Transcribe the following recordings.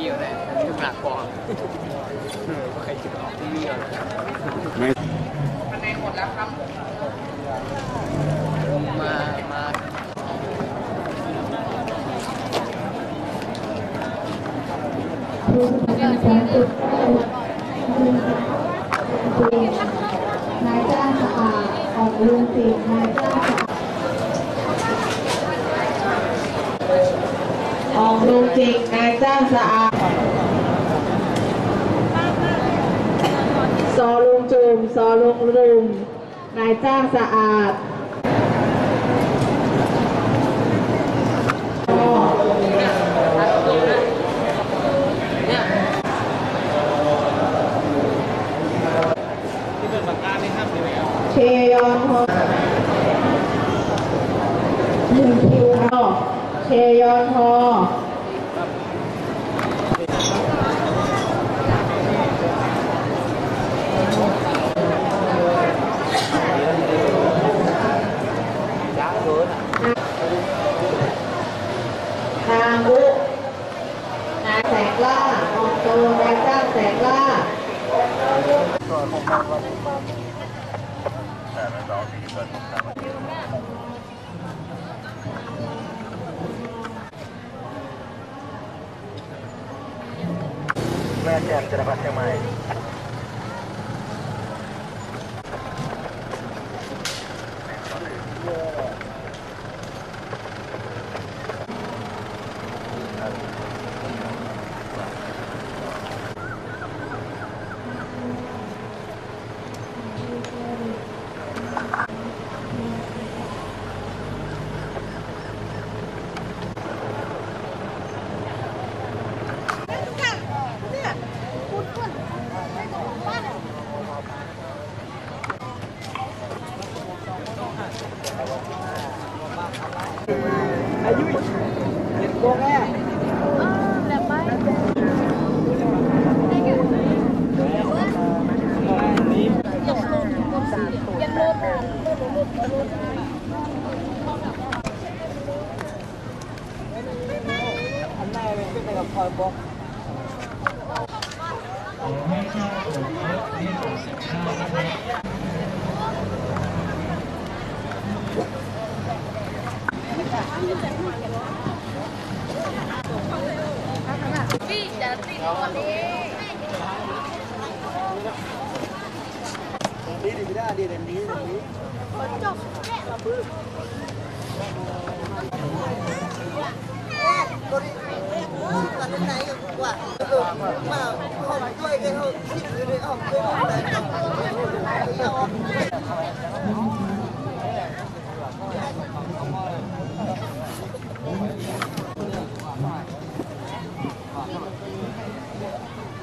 ีอยู่เลยถึงหนักกว่าเออใครจะออกมีอยู่ไม่คะแนนหมดแล้วครับมามานายจ้างสะอาดของลุงสินายจ้างสะอาดของ ลุงจิงนายจ้างสะอาดซอลุงจุมซอลุงรุมนายจ้างสะอาดเชยอนฮอหนึ่งคิวเชยอนฮอทางบุน ล่าอองโตนายจ้างแสงล่าแม่แจ่มจะรับเชียงใหม่ ไม่ไม่แล้วไอ้หยอดของเรา đi đi đi đến đi đến đi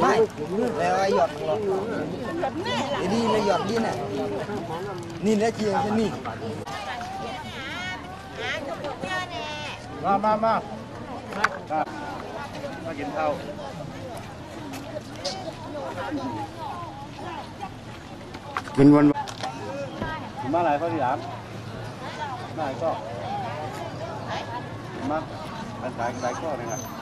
ไอ้ดีเลยหยอดดีน่ะนี่นะเจียงแค่นี้มามามาครับมากินข้าวเป็นวันมาหลายข้อที่สามมาหลายข้อมาหลายหลายข้อเลยครับ